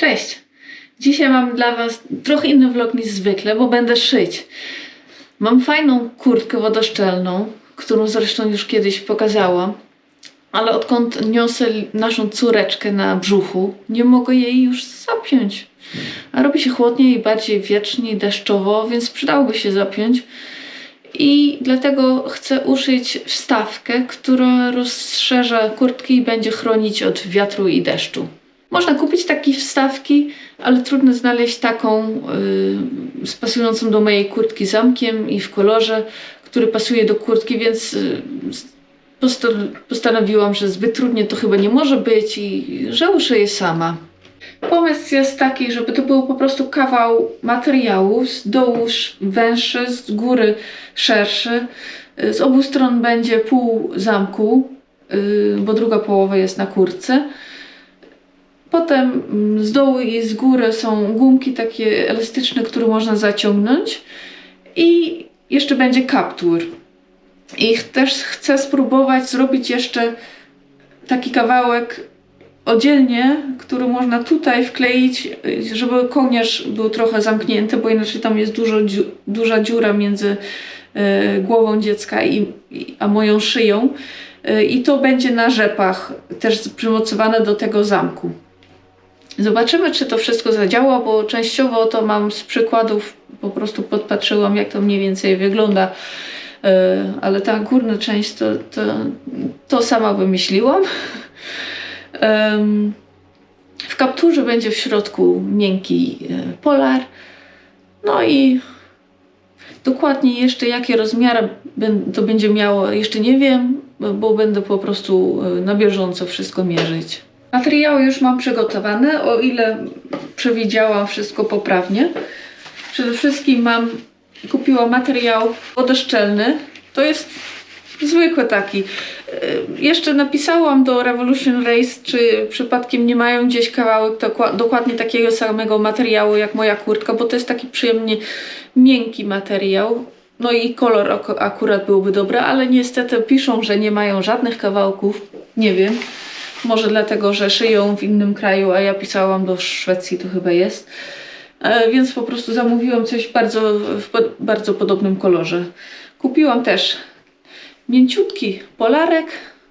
Cześć! Dzisiaj mam dla Was trochę inny vlog niż zwykle, bo będę szyć. Mam fajną kurtkę wodoszczelną, którą zresztą już kiedyś pokazałam, ale odkąd niosę naszą córeczkę na brzuchu, nie mogę jej już zapiąć. A robi się chłodniej bardziej wiecznie i deszczowo, więc przydałoby się zapiąć. I dlatego chcę uszyć wstawkę, która rozszerza kurtki i będzie chronić od wiatru i deszczu. Można kupić takie wstawki, ale trudno znaleźć taką y, pasującą do mojej kurtki zamkiem i w kolorze, który pasuje do kurtki, więc y, posta- postanowiłam, że zbyt trudnie to chyba nie może być i że uszyję sama. Pomysł jest taki, żeby to był po prostu kawał materiału, z dołu sz- węższy, z góry szerszy. Y, Z obu stron będzie pół zamku, y, bo druga połowa jest na kurtce. Potem mm, z dołu i z góry są gumki takie elastyczne, które można zaciągnąć. I jeszcze będzie kaptur. I też chcę spróbować zrobić jeszcze taki kawałek oddzielnie, który można tutaj wkleić, żeby kołnierz był trochę zamknięty, bo inaczej tam jest dużo, duża dziura między y, głową dziecka i, i, a moją szyją. Y, I to będzie na rzepach też przymocowane do tego zamku. Zobaczymy, czy to wszystko zadziała, bo częściowo to mam z przykładów, po prostu podpatrzyłam, jak to mniej więcej wygląda. E, Ale ta górna część to, to, to sama wymyśliłam. W kapturze będzie w środku miękki e, polar. No i dokładnie jeszcze jakie rozmiary to będzie miało, jeszcze nie wiem, bo będę po prostu e, na bieżąco wszystko mierzyć. Materiały już mam przygotowane, o ile przewidziałam wszystko poprawnie. Przede wszystkim mam, kupiłam materiał wodoszczelny. To jest zwykły taki. Y, Jeszcze napisałam do Revolution Race, czy przypadkiem nie mają gdzieś kawałek dokła- dokładnie takiego samego materiału jak moja kurtka, bo to jest taki przyjemnie miękki materiał. No i kolor ak- akurat byłby dobry, ale niestety piszą, że nie mają żadnych kawałków. Nie wiem. Może dlatego, że szyją w innym kraju, a ja pisałam do Szwecji, to chyba jest. E, więc po prostu zamówiłam coś bardzo, w bardzo podobnym kolorze. Kupiłam też mięciutki polarek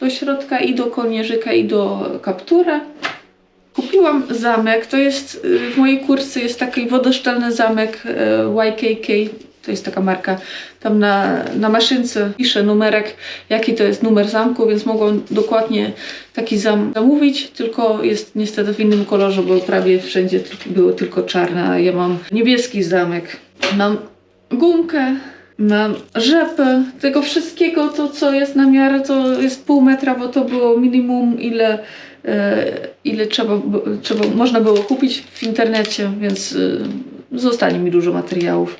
do środka i do kołnierzyka i do kaptura. Kupiłam zamek, to jest y, w mojej kurce jest taki wodoszczelny zamek y, YKK, to jest taka marka. Tam na, na maszynce pisze numerek, jaki to jest numer zamku, więc mogłam dokładnie taki zam zamówić, tylko jest niestety w innym kolorze, bo prawie wszędzie było tylko czarne, a ja mam niebieski zamek. Mam gumkę, mam rzepę, tego wszystkiego, to co jest na miarę, to jest pół metra, bo to było minimum ile, e, ile trzeba, trzeba, można było kupić w internecie, więc e, zostanie mi dużo materiałów.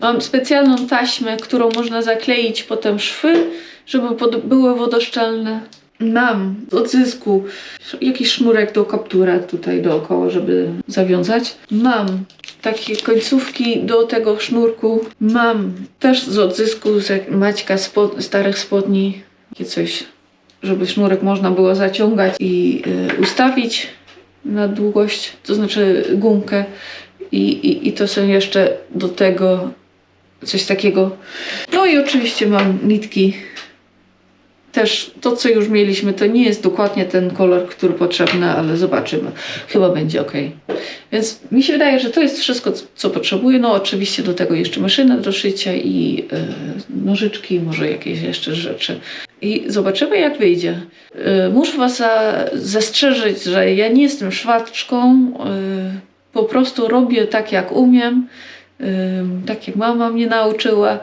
Mam specjalną taśmę, którą można zakleić potem szwy, żeby były wodoszczelne. Mam z odzysku jakiś sznurek do kaptura tutaj dookoła, żeby zawiązać. Mam takie końcówki do tego sznurku. Mam też z odzysku z Maćka spod, starych spodni takie coś, żeby sznurek można było zaciągać i y, ustawić na długość, to znaczy gumkę. I, i, I to są jeszcze do tego coś takiego. No i oczywiście mam nitki. Też to, co już mieliśmy, to nie jest dokładnie ten kolor, który potrzebny, ale zobaczymy. Chyba będzie ok. Więc mi się wydaje, że to jest wszystko, co- potrzebuję. No oczywiście do tego jeszcze maszyna do szycia i e, nożyczki, może jakieś jeszcze rzeczy. I zobaczymy, jak wyjdzie. E, muszę Was za, zastrzeżyć, że ja nie jestem szwaczką. E, po prostu robię tak, jak umiem. Tak jak mama mnie nauczyła.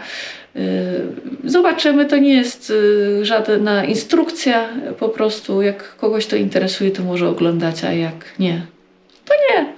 Zobaczymy, to nie jest yy, żadna instrukcja, po prostu jak kogoś to interesuje, to może oglądać, a jak nie, to nie.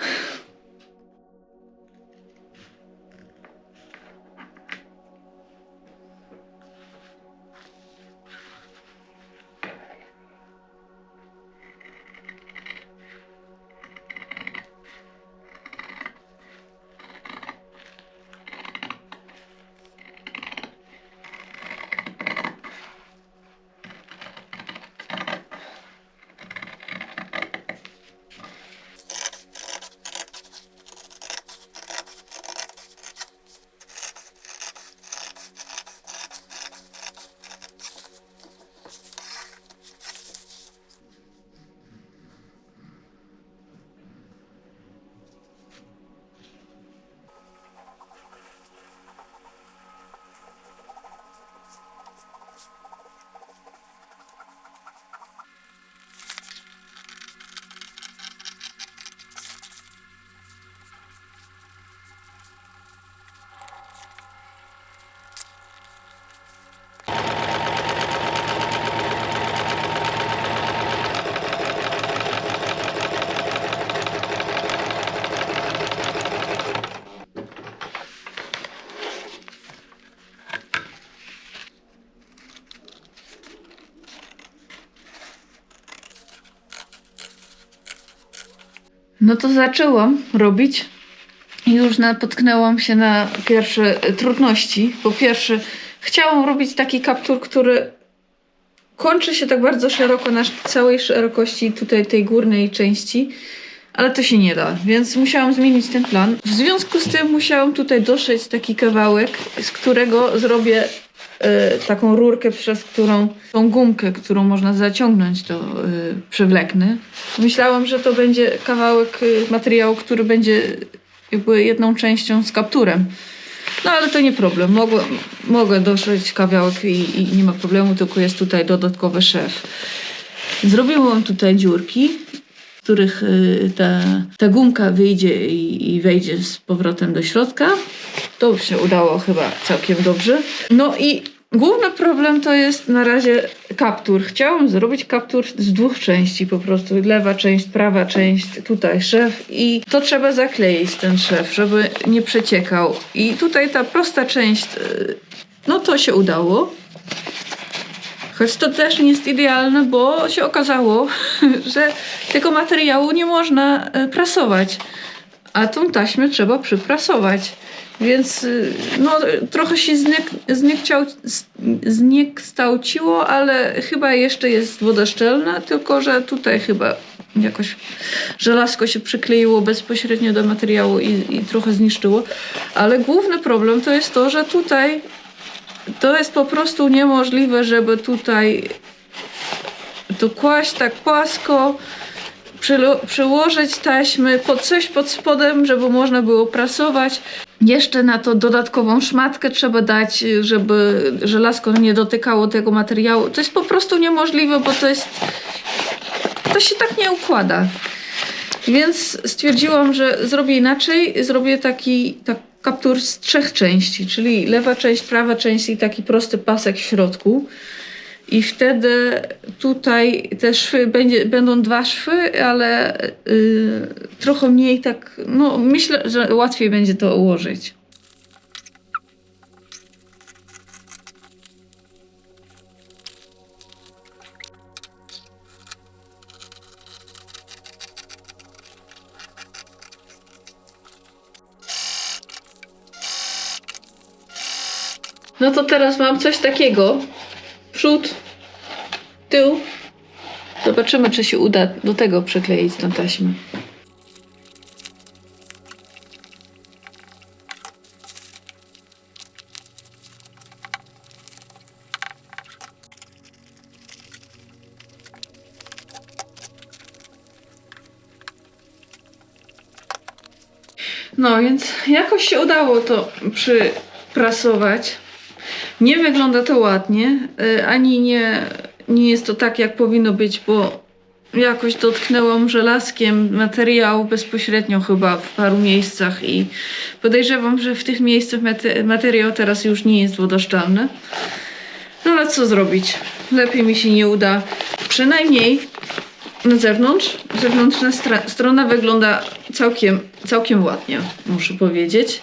No to zaczęłam robić i już napotknęłam się na pierwsze e, trudności. Po pierwsze, chciałam robić taki kaptur, który kończy się tak bardzo szeroko na całej szerokości tutaj tej górnej części, ale to się nie da, więc musiałam zmienić ten plan. W związku z tym musiałam tutaj doszyć taki kawałek, z którego zrobię taką rurkę, przez którą tą gumkę, którą można zaciągnąć, to e, przewleknę. Myślałam, że to będzie kawałek e, materiału, który będzie jakby jedną częścią z kapturem. No ale to nie problem. Mogę, mogę doszyć kawałek i, i nie ma problemu, tylko jest tutaj dodatkowy szef. Zrobiłam tutaj dziurki, w których y, ta, ta gumka wyjdzie i, i wejdzie z powrotem do środka. To się udało chyba całkiem dobrze. No i główny problem to jest na razie kaptur. Chciałam zrobić kaptur z dwóch części po prostu. Lewa część, prawa część, tutaj szef i to trzeba zakleić ten szef, żeby nie przeciekał. I tutaj ta prosta część, y, no to się udało. Choć to też nie jest idealne, bo się okazało, że tego materiału nie można e, prasować, a tą taśmę trzeba przyprasować. Więc y, no, trochę się zniek, zniekciał, zniekształciło, ale chyba jeszcze jest wodoszczelne, tylko że tutaj chyba jakoś żelazko się przykleiło bezpośrednio do materiału i, i trochę zniszczyło. Ale główny problem to jest to, że tutaj to jest po prostu niemożliwe, żeby tutaj to kłaść tak płasko, przyłożyć taśmy pod coś pod spodem, żeby można było prasować. Jeszcze na to dodatkową szmatkę trzeba dać, żeby żelazko nie dotykało tego materiału. To jest po prostu niemożliwe, bo to jest. To się tak nie układa. Więc stwierdziłam, że zrobię inaczej. Zrobię taki tak, kaptur z trzech części, czyli lewa część, prawa część i taki prosty pasek w środku. I wtedy tutaj te szwy, będzie, będą dwa szwy, ale y, trochę mniej tak, no myślę, że łatwiej będzie to ułożyć. No to teraz mam coś takiego. Przód, tył. Zobaczymy, czy się uda do tego przykleić tę taśmę. No więc jakoś się udało to przyprasować. Nie wygląda to ładnie, y, ani nie, nie jest to tak, jak powinno być, bo jakoś dotknęłam żelazkiem materiału bezpośrednio chyba w paru miejscach i podejrzewam, że w tych miejscach mate- materiał teraz już nie jest wodoszczelny. No ale co zrobić? Lepiej mi się nie uda. Przynajmniej na zewnątrz, zewnętrzna strona wygląda całkiem, całkiem ładnie, muszę powiedzieć.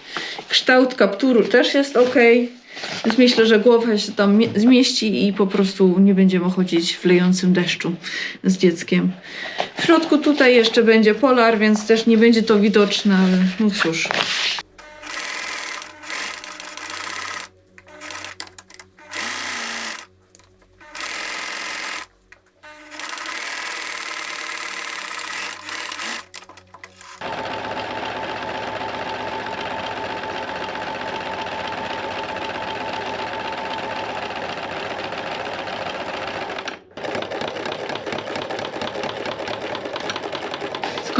Kształt kapturu też jest ok. Więc myślę, że głowa się tam mie- zmieści i po prostu nie będziemy chodzić w lejącym deszczu z dzieckiem. W środku tutaj jeszcze będzie polar, więc też nie będzie to widoczne, ale no cóż.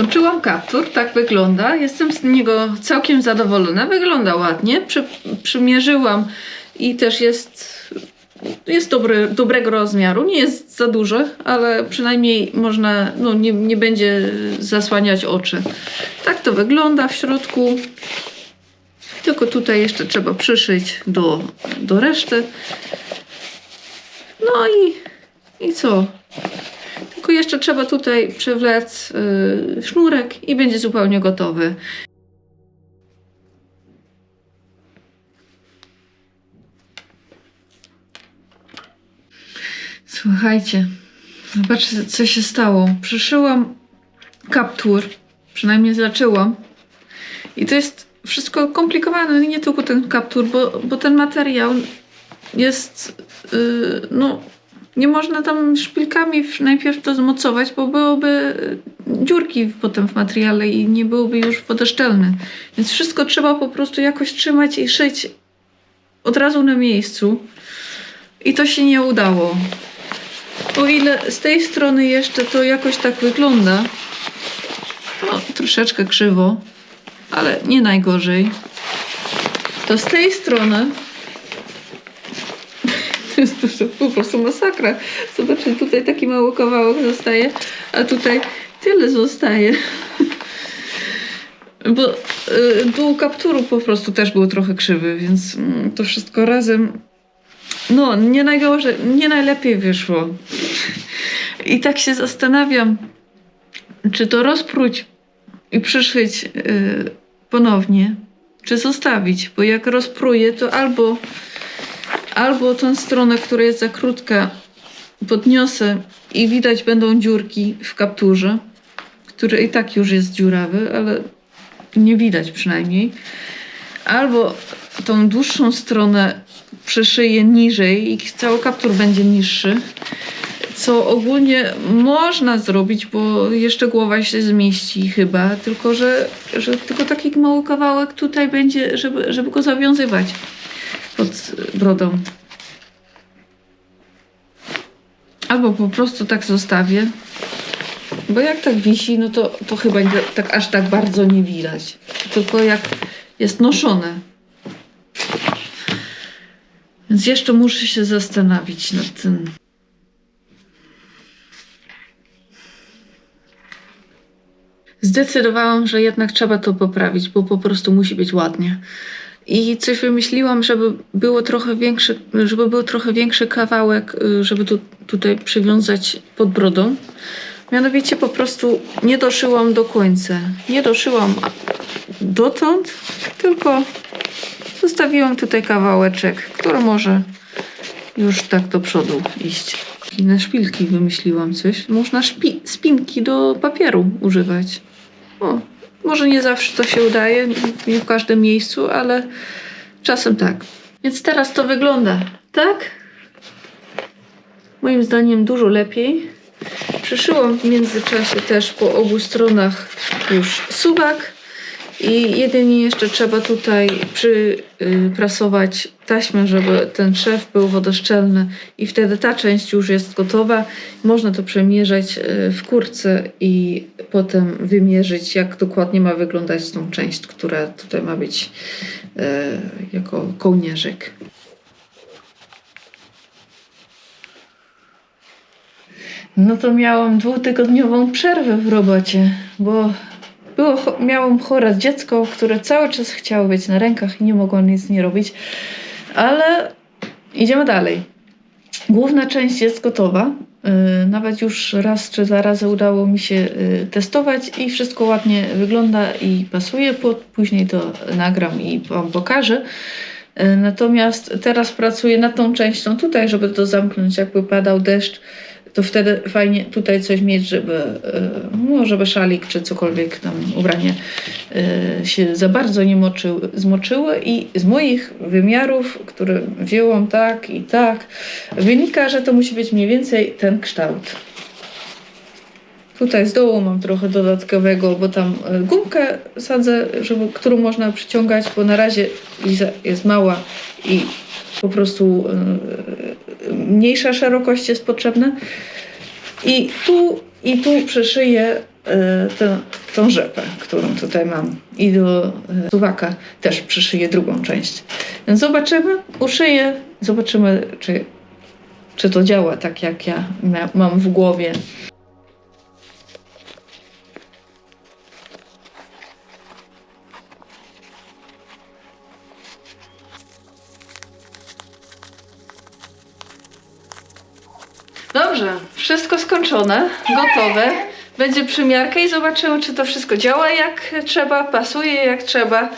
Skończyłam kaptur, tak wygląda. Jestem z niego całkiem zadowolona. Wygląda ładnie. Przy, przymierzyłam i też jest, jest dobry, dobrego rozmiaru. Nie jest za duży, ale przynajmniej można, no nie, nie będzie zasłaniać oczy. Tak to wygląda w środku. Tylko tutaj jeszcze trzeba przyszyć do, do reszty. No i, i co? Tylko jeszcze trzeba tutaj przewlec y, sznurek i będzie zupełnie gotowy. Słuchajcie, zobaczcie co się stało. Przyszyłam kaptur Przynajmniej zaczęłam. I to jest wszystko komplikowane, nie tylko ten kaptur, bo, bo ten materiał jest, yy, no, nie można tam szpilkami najpierw to zmocować, bo byłoby dziurki potem w materiale i nie byłoby już wodoszczelne. Więc wszystko trzeba po prostu jakoś trzymać i szyć od razu na miejscu. I to się nie udało. O ile z tej strony jeszcze to jakoś tak wygląda, no troszeczkę krzywo, ale nie najgorzej, to z tej strony to jest po prostu- masakra. Zobaczcie, tutaj taki mały kawałek zostaje, a tutaj tyle zostaje. Bo y, dół kapturu po prostu też był trochę krzywy, więc mm, to wszystko razem no, nie najgorzej, nie najlepiej wyszło. I tak się zastanawiam, czy to rozpróć i przyszyć y, ponownie, czy zostawić, bo jak rozpruję, to albo albo tą stronę, która jest za krótka, podniosę i widać będą dziurki w kapturze, który i tak już jest dziurawy, ale nie widać przynajmniej. Albo tą dłuższą stronę przeszyję niżej i cały kaptur będzie niższy. Co ogólnie można zrobić, bo jeszcze głowa się zmieści chyba, tylko że, że tylko taki mały kawałek tutaj będzie, żeby, żeby go zawiązywać pod brodą. Albo po prostu tak zostawię. Bo jak tak wisi, no to, to chyba tak aż tak bardzo nie widać. Tylko jak jest noszone. Więc jeszcze muszę się zastanowić nad tym. Zdecydowałam, że jednak trzeba to poprawić, bo po prostu musi być ładnie. I coś wymyśliłam, żeby było trochę większy, żeby był trochę większy kawałek, y, żeby tu, tutaj przywiązać pod brodą. Mianowicie po prostu nie doszyłam do końca. Nie doszyłam dotąd, tylko zostawiłam tutaj kawałeczek, który może już tak do przodu iść. I na szpilki wymyśliłam coś. Można szpi- spinki do papieru używać. O, może nie zawsze to się udaje, nie w każdym miejscu, ale czasem tak. Więc teraz to wygląda tak. Moim zdaniem dużo lepiej. Przyszyłam w międzyczasie też po obu stronach już suwak. I jedynie jeszcze trzeba tutaj przyprasować taśmę, żeby ten szef był wodoszczelny i wtedy ta część już jest gotowa. Można to przemierzać y, w kurce i potem wymierzyć, jak dokładnie ma wyglądać tą część, która tutaj ma być y, jako kołnierzyk. No to miałam dwutygodniową przerwę w robocie, bo było, miałam chore dziecko, które cały czas chciało być na rękach i nie mogło nic nie robić, ale idziemy dalej. Główna część jest gotowa. Yy, Nawet już raz czy dwa razy udało mi się yy, testować i wszystko ładnie wygląda i pasuje. Później to nagram i Wam pokażę. Yy, Natomiast teraz pracuję nad tą częścią tutaj, żeby to zamknąć, jakby padał deszcz to wtedy fajnie tutaj coś mieć, żeby, e, no, żeby szalik czy cokolwiek tam ubranie e, się za bardzo nie moczyły, zmoczyły i z moich wymiarów, które wzięłam tak i tak, wynika, że to musi być mniej więcej ten kształt. Tutaj z dołu mam trochę dodatkowego, bo tam e, gumkę sadzę, żeby, którą można przyciągać, bo na razie Liza jest mała i po prostu mniejsza szerokość jest potrzebna. I tu, i tu przyszyję e, tę, tą rzepę, którą tutaj mam. I do e, suwaka też przyszyję drugą część. Zobaczymy, uszyję, zobaczymy, czy, czy to działa tak, jak ja mam w głowie. Dobrze, wszystko skończone, gotowe. Będzie przymiarka i zobaczymy, czy to wszystko działa jak trzeba, pasuje jak trzeba.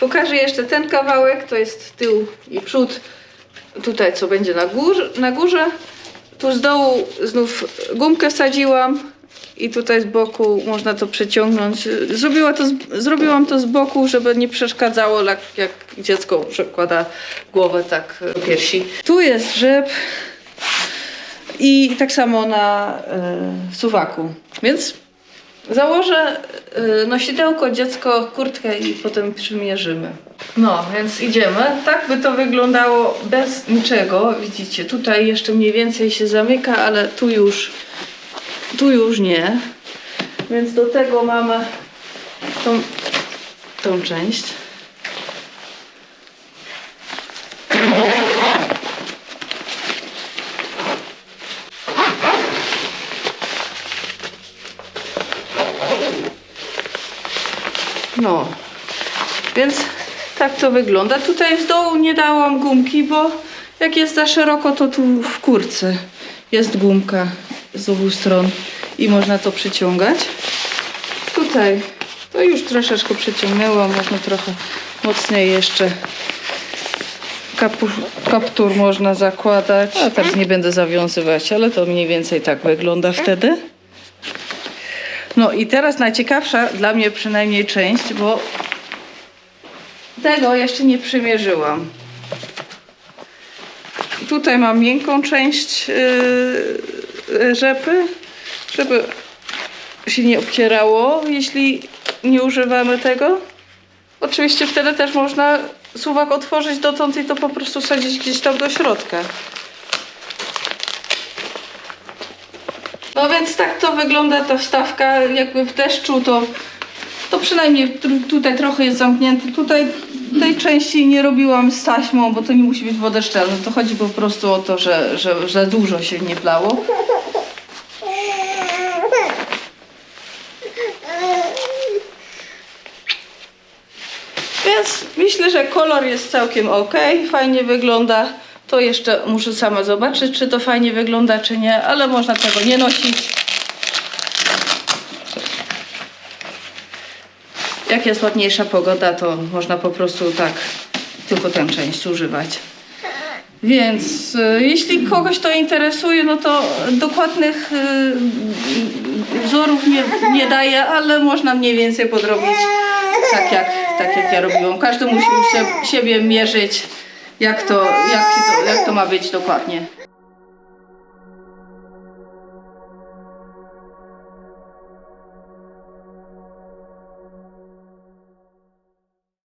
Pokażę jeszcze ten kawałek, to jest tył i przód. Tutaj co będzie na górze, na górze. Tu z dołu znów gumkę wsadziłam I tutaj z boku można to przeciągnąć. Zrobiła to z, zrobiłam to z boku, żeby nie przeszkadzało, jak, jak dziecko przekłada głowę tak do piersi. Tu jest rzep i tak samo na y, suwaku. Więc założę y, nosidełko, dziecko, kurtkę i potem przymierzymy. No, więc idziemy. Tak by to wyglądało bez niczego. Widzicie, tutaj jeszcze mniej więcej się zamyka, ale tu już, tu już nie. Więc do tego mamy tą, tą część. No, więc tak to wygląda. Tutaj z dołu nie dałam gumki, bo jak jest za szeroko, to tu w kurce jest gumka z obu stron i można to przyciągać. Tutaj to już troszeczkę przyciągnęłam, można trochę mocniej jeszcze. Kapu, kaptur można zakładać. A teraz nie będę zawiązywać, ale to mniej więcej tak wygląda wtedy. No i teraz najciekawsza dla mnie przynajmniej część, bo tego jeszcze nie przymierzyłam. Tutaj mam miękką część yy, rzepy, żeby się nie obcierało, jeśli nie używamy tego. Oczywiście wtedy też można suwak otworzyć dotąd i to po prostu sadzić gdzieś tam do środka. No więc tak to wygląda ta wstawka, jakby w deszczu to, to przynajmniej tutaj trochę jest zamknięty. Tutaj tej części nie robiłam z taśmą, bo to nie musi być wodeszczelne. To chodzi po prostu o to, że, że, że dużo się nie plało. Więc myślę, że kolor jest całkiem ok, fajnie wygląda. To jeszcze muszę sama zobaczyć, czy to fajnie wygląda, czy nie, ale można tego nie nosić. Jak jest ładniejsza pogoda, to można po prostu tak tylko tę część używać. Więc y, jeśli kogoś to interesuje, no to dokładnych y, wzorów nie, nie daję, ale można mniej więcej podrobić tak jak, tak jak ja robiłam. Każdy musi się, siebie mierzyć, jak to, jak, to, jak to ma być dokładnie.